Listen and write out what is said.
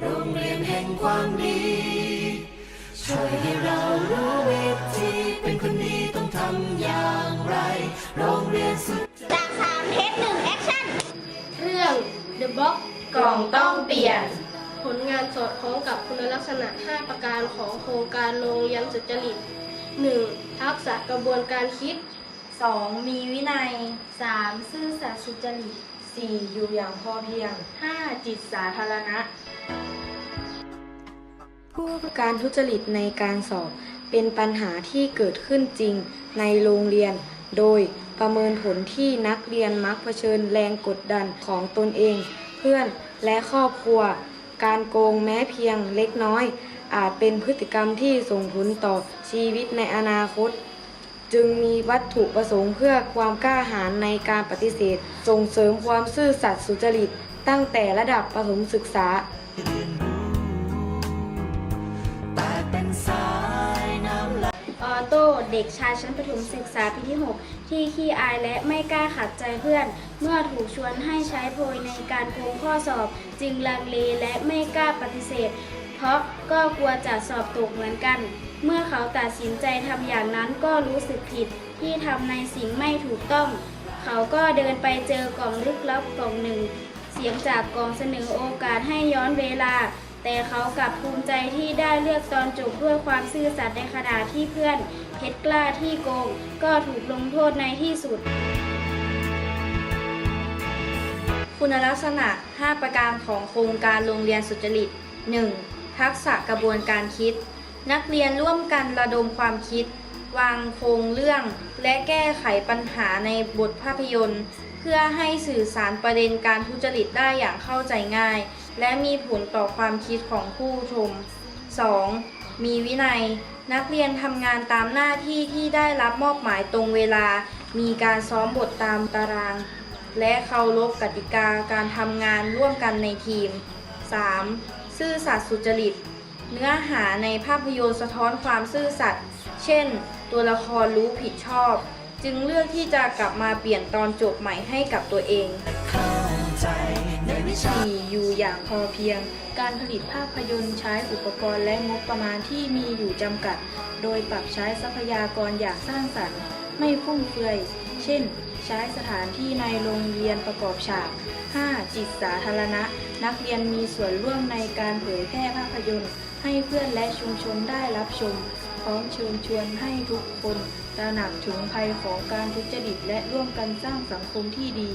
โรงเรียนแห่งความดีช่วยให้เรารู้วิธีเป็นคนดีต้องทำอย่างไร โรงเรียนสุดจากสามเทปหนึ่งแอคชั่น เรื่อง The Box กล่องต้องเปลี่ยน ผลงานสอดคล้องกับคุณลักษณะ 5 ประการของโครงการโรงเรียนสุจริต 1. ทักษะกระบวนการคิด 2. มีวินัย 3. ซื่อสัตย์สุจริต 4. อยู่อย่างพอเพียง 5. จิตสาธารณะ ผู้การทุจริตในการสอบเป็นปัญหาที่เกิดขึ้นจริงในโรงเรียน โดยประเมินผลที่นักเรียนมักเผชิญแรงกดดันของตนเอง เพื่อนและครอบครัว การโกงแม้เพียงเล็กน้อย อาจเป็นพฤติกรรมที่ส่งผลต่อชีวิตในอนาคต จึงมีวัตถุประสงค์เพื่อความกล้าหาญในการปฏิเสธ ส่งเสริมความซื่อสัตย์สุจริต ตั้งแต่ระดับประถมศึกษา เด็กชายชั้นประถมศึกษาปีที่ 6 ที่ขี้อายและไม่กล้าขัดใจเพื่อน เมื่อถูกชวนให้ใช้โพยในการโกงข้อสอบ จึงลังเลและไม่กล้าปฏิเสธ เพราะก็กลัวจะสอบตกเหมือนกัน เมื่อเขาตัดสินใจทำอย่างนั้นก็รู้สึกผิดที่ทำในสิ่งไม่ถูกต้อง เขาก็เดินไปเจอกล่องลึกลับกล่องหนึ่ง เสียงจากกล่องเสนอโอกาสให้ย้อนเวลา แต่เขากลับภูมิใจที่ได้เลือกตอนจบด้วยความซื่อสัตย์ในขณะที่เพื่อนเพชรกล้าที่โกง ก็ถูกลงโทษในที่สุด คุณลักษณะ 5 ประการของโครงการโรงเรียนสุจริต 1. ทักษะกระบวนการคิด นักเรียนร่วมกันระดมความคิด วางโครงเรื่อง และแก้ไขปัญหาในบทภาพยนตร์ เพื่อให้สื่อสารประเด็นการทุจริตได้อย่างเข้าใจง่าย และมีผลต่อความคิดของผู้ชม 2. มีวินัย นักเรียนทำงานตามหน้าที่ที่ได้รับมอบหมายตรงเวลา มีการซ้อมบทตามตาราง และเคารพกติกาการทำงานร่วมกันในทีม 3. ซื่อสัตย์สุจริต เนื้อหาในภาพยนตร์สะท้อนความซื่อสัตย์ เช่น ตัวละครรู้ผิดชอบ จึงเลือกที่จะกลับมาเปลี่ยนตอนจบใหม่ให้กับตัวเองเข้าใจในวิชา 4. อยู่อย่างพอเพียง การผลิตภาพยนตร์ใช้อุปกรณ์และงบประมาณที่มีอยู่จำกัด โดยปรับใช้ทรัพยากรอย่างสร้างสรรค์ ไม่ฟุ่มเฟือย เช่น ใช้สถานที่ในโรงเรียนประกอบฉาก 5. จิตสาธารณะ นักเรียนมีส่วนร่วมในการเผยแพร่ภาพยนตร์ ให้เพื่อนและชุมชนได้รับชม พร้อมเชิญชวนให้ทุกคนตระหนักถึงภัยของการทุจริตและร่วมกันสร้างสังคมที่ดี